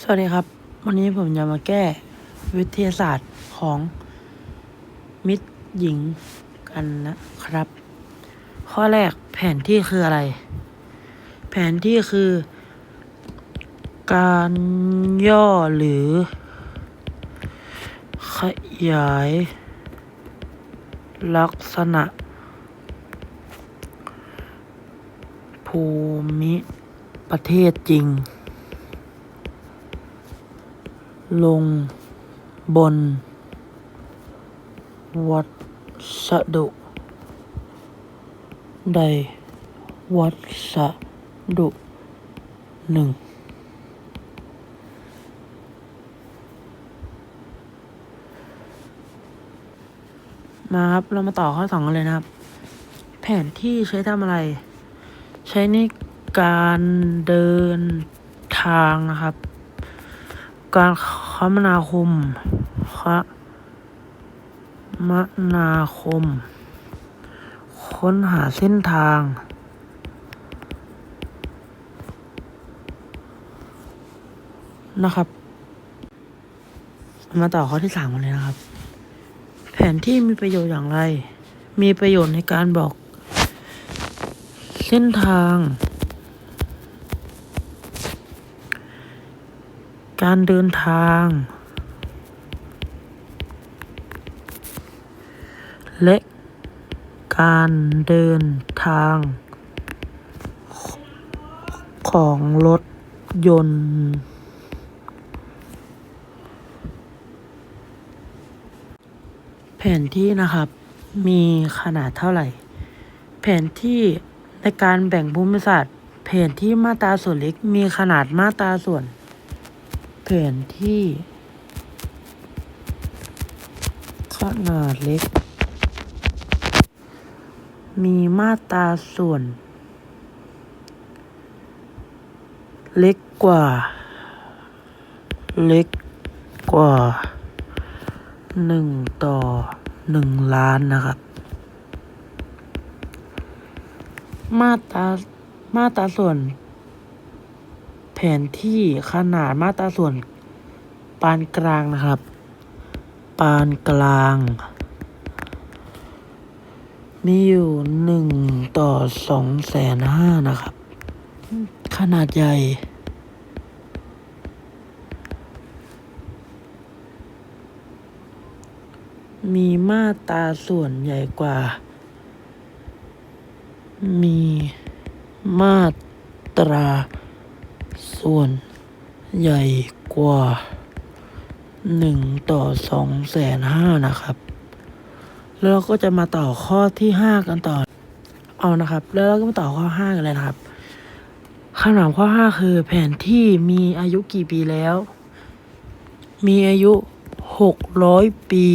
สวัสดีครับ วันนี้ผมจะมาแก้วิทยาศาสตร์ของมิตรหญิงกันนะครับ ข้อแรกแผนที่คืออะไร แผนที่คือ การย่อหรือ ขยาย ลักษณะ ภูมิประเทศจริง ลงบน วัสดุใด วัสดุหนึ่งมาครับ เรามาต่อข้อสองกันเลยนะครับ แผนที่ใช้ทำอะไร ใช้ในการเดินทางนะครับ การ คมนาคมคมนาคม ค้นหาเส้นทาง นะครับ มาต่อข้อที่สามกันเลยนะครับ แผนที่มีประโยชน์อย่างไร มีประโยชน์ในการบอก เส้นทาง การเดินทาง และการเดินทาง ของรถยนต์ แผนที่นะครับมีขนาดเท่าไหร่ แผนที่ในการแบ่งภูมิศาสตร์ แผนที่มาตราส่วนเล็กมีขนาดมาตราส่วน แผนที่ขนาดเล็ก มีมาตราส่วน เล็กกว่า เล็กกว่าหนึ่งต่อหนึ่งล้านนะครับ มาตรามาตราส่วน นที่ขนาดมาตราส่วน ปานกลางนะครับ ปานกลาง มีอยู่หนึ่งต่อสองแสนห้านะครับ ขนาดใหญ่มีมาตราส่วนใหญ่กว่า มีมาตรา ส่วนใหญ่กว่าหนึ่งต่อสองแสนห้านะครับ แล้วเราก็จะมาต่อข้อที่ห้ากันต่อ เอานะครับ แล้วเราก็มาต่อข้อห้ากันเลยนะครับคำถามข้อห้าคือแผนที่มีอายุกี่ปีแล้ว มีอายุหกร้อยปี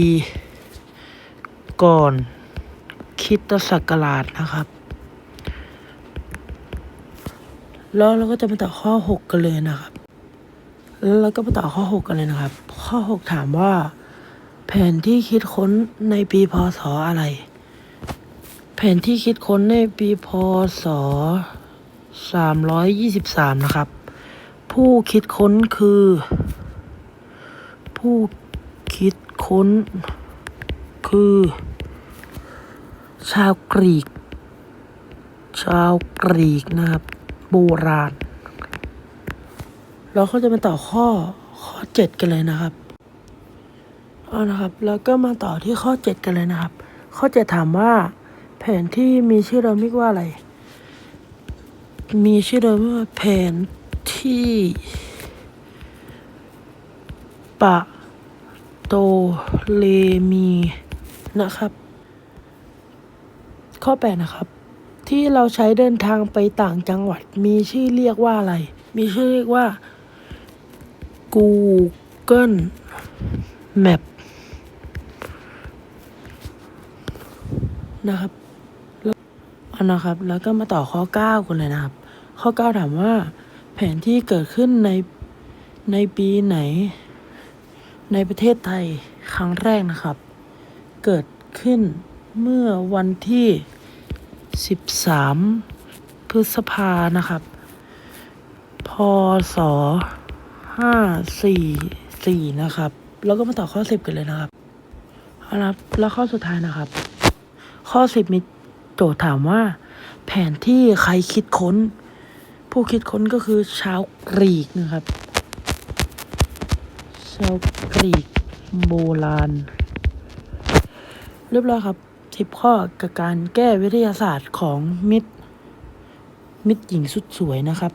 ก่อนคริดศักราชนะครับ แล้วเราก็จะมาต่อข้อหกกันเลยนะครับ แล้วเราก็มาต่อข้อหกกันเลยนะครับ ข้อหกถามว่า แผนที่คิดค้นในปีพศอะไร แผนที่คิดค้นในปีพศสามร้อยยี่สิบสามนะครับ ผู้คิดค้นคือ ผู้คิดค้น คือ ชาวกรีก ชาวกรีกนะครับ โบราณ เราก็จะมาต่อข้อข้อเจ็ดกันเลยนะครับเอานะครับ แล้วก็มาต่อที่ข้อเจ็ดกันเลยนะครับ ข้อเจ็ดถามว่าแผนที่มีชื่อเดิมเรียกว่าอะไร มีชื่อเดิมว่าแผนที่ปะโตเลมีนะครับ ข้อแปดนะครับ ที่เราใช้เดินทางไปต่างจังหวัด มีชื่อเรียกว่าอะไร มีชื่อเรียกว่า Google Map นะครับแล้วเอานะครับ แล้วก็มาต่อข้อ 9กันเลยนะครับ ข้อ 9 ถามว่า แผนที่เกิดขึ้นในในปีไหน ในประเทศไทยครั้งแรกนะครับ เกิดขึ้นเมื่อวันที่ 13 พฤษภานะครับ พศห้าสี่สี่นะครับ แล้วก็มาต่อข้อสิบกันเลยนะครับเอาละครับ แล้วข้อสุดท้ายนะครับ ข้อสิบมีโจทย์ถามว่า แผนที่ใครคิดค้น ผู้คิดค้นก็คือชาวกรีกนะครับ ชาวกรีกโบราณ เรียบร้อยครับ 10 ข้อกับการแก้วิทยาศาสตร์ของมิตรมิตรหญิงสุดสวยนะครับ